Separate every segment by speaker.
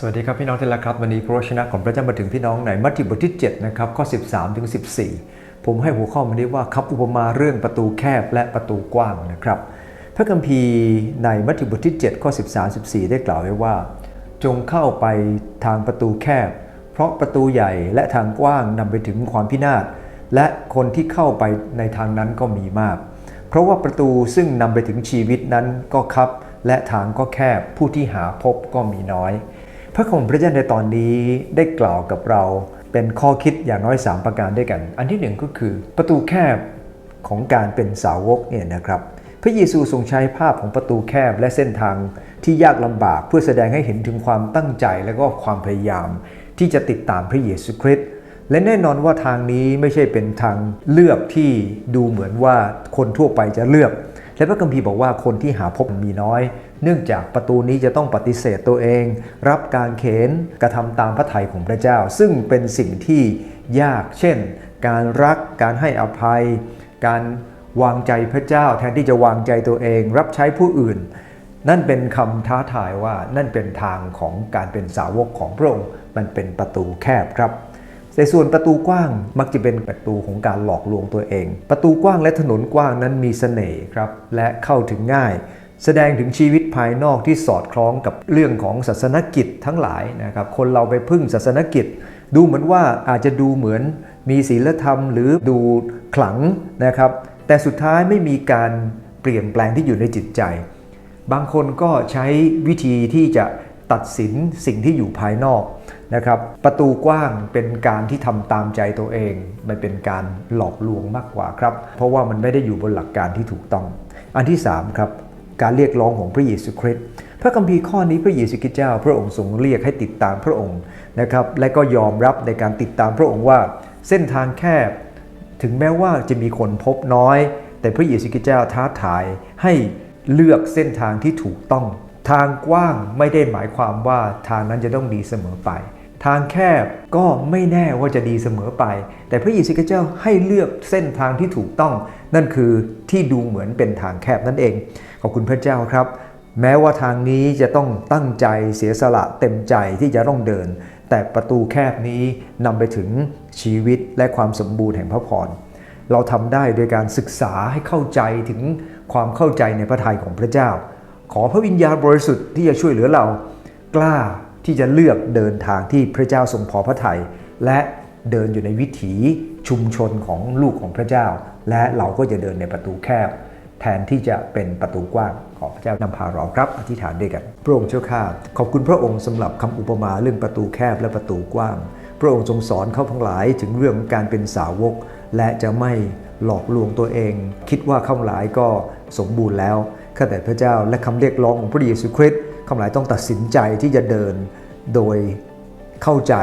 Speaker 1: สวัสดีครับพี่น้องที่รักครับวันนี้พระชนะของพระเจ้ามาถึงพี่น้องในมัทธิวบทที่7นะครับข้อ 13ถึง14 ผมให้หัวข้อมานี้ว่าครับอุปมาเรื่องประตูแคบและประตูกว้างนะครับพระคัมภีร์ในมัทธิวบทที่7ข้อ13 14 ได้กล่าวไว้ว่า จงเข้าไปทางประตูแคบ เพราะประตูใหญ่และทางกว้างนำไปถึงความพินาศและคนที่เข้าไปในทางนั้นก็มีมาก เพราะว่าประตูซึ่งนำไปถึงชีวิตนั้นก็คับ และทางก็แคบผู้ที่หาพบก็มีน้อย ระของพระเจ้าในตอนนี้ได้กล่าวกับเราเป็นข้อคิดอย่างน้อย 3 ประการด้วยกัน อันที่หนึ่งก็คือประตูแคบของการเป็นสาวกเนี่ยนะครับ พระเยซูทรงใช้ภาพของประตูแคบและเส้นทางที่ยากลำบากเพื่อแสดงให้เห็นถึงความตั้งใจและก็ความพยายามที่จะติดตามพระเยซูคริสต์ และแน่นอนว่าทางนี้ไม่ใช่เป็นทางเลือกที่ดูเหมือนว่าคนทั่วไปจะเลือก และพระคัมภีร์บอกว่าคนที่หาพบมีน้อย เนื่องจากประตูนี้จะต้องปฏิเสธตัวเอง รับการเขนกระทำตามพระทัยของพระเจ้า ซึ่งเป็นสิ่งที่ยาก เช่น การรัก การให้อภัย การวางใจพระเจ้า แทนที่จะวางใจตัวเอง รับใช้ผู้อื่น นั่นเป็นคำท้าทายว่านั่นเป็นทางของการเป็นสาวกของพระองค์ มันเป็นประตูแคบครับ แต่ส่วนประตูกว้างมักจะเป็นประตูของการหลอกลวงตัวเอง ประตูกว้างและถนนกว้างนั้นมีเสน่ห์ครับ และเข้าถึงง่าย แสดงถึงชีวิตภายนอกที่สอดคล้องกับเรื่องของศาสนกิจทั้งหลายนะครับ คนเราไปพึ่งศาสนกิจ ดูเหมือนว่าอาจจะดูเหมือนมีศีลธรรม หรือดูขลังนะครับ แต่สุดท้ายไม่มีการเปลี่ยนแปลงที่อยู่ในจิตใจ บางคนก็ใช้วิธีที่จะตัดสินสิ่งที่อยู่ภายนอก นะครับประตูกว้างเป็นการที่ทำตามใจตัวเอง มันเป็นการหลอกลวงมากกว่าครับ เพราะว่ามันไม่ได้อยู่บนหลักการที่ถูกต้อง อันที่3ครับการเรียกร้องของพระเยซูคริสต์พระคัมภีร์ข้อนี้พระเยซูคริสต์เจ้า พระองค์ทรงเรียกให้ติดตามพระองค์นะครับและก็ยอมรับในการติดตามพระองค์ว่า เส้นทางแคบ ถึงแม้ว่าจะมีคนพบน้อย แต่พระเยซูคริสต์เจ้าท้าทายให้เลือกเส้นทางที่ถูกต้อง ทางกว้างไม่ได้หมายความว่าทางนั้นจะต้องดีเสมอไป ทางแคบก็ไม่แน่ว่าจะดีเสมอไป แต่พระเยซูคริสต์เจ้าให้เลือกเส้นทางที่ถูกต้อง นั่นคือที่ดูเหมือนเป็นทางแคบนั่นเอง ขอบคุณพระเจ้าครับ แม้ว่าทางนี้จะต้องตั้งใจเสียสละเต็มใจที่จะต้องเดิน แต่ประตูแคบนี้นำไปถึงชีวิตและความสมบูรณ์แห่งพระพรเราทำได้โดยการศึกษาให้เข้าใจถึงความเข้าใจในพระทัยของพระเจ้า ขอพระวิญญาณบริสุทธิ์ที่จะช่วยเหลือเรา กล้า ที่จะเลือกเดินทางที่พระเจ้าทรงพอพระทัยและเดินอยู่ในวิถีชุมชนของลูกของพระเจ้า และเราก็จะเดินในประตูแคบ แทนที่จะเป็นประตูกว้างขอพระเจ้านำพาเราครับอธิษฐานด้วยกัน พระองค์เจ้าข้าขอบคุณพระองค์สำหรับคำอุปมาเรื่องประตูแคบและประตูกว้าง พระองค์ทรงสอนเขาทั้งหลายถึงเรื่องการเป็นสาวก และจะไม่หลอกลวงตัวเอง คิดว่าข้าหลายก็สมบูรณ์แล้วข้าแต่พระเจ้าและคำเรียกร้องของพระเยซูคริสต์ ข้าหลายต้องตัดสินใจที่จะเดินโดยเข้าใจ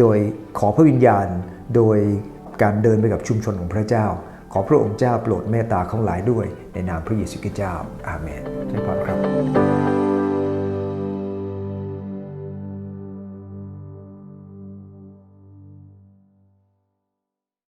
Speaker 1: โดยขอพระวิญญาณ โดยการเดินไปกับชุมชนของพระเจ้า ขอพระองค์เจ้าโปรดเมตตาข้าหลายด้วยในนามพระเยซูคริสต์เจ้าอาเมนใช่พรครับ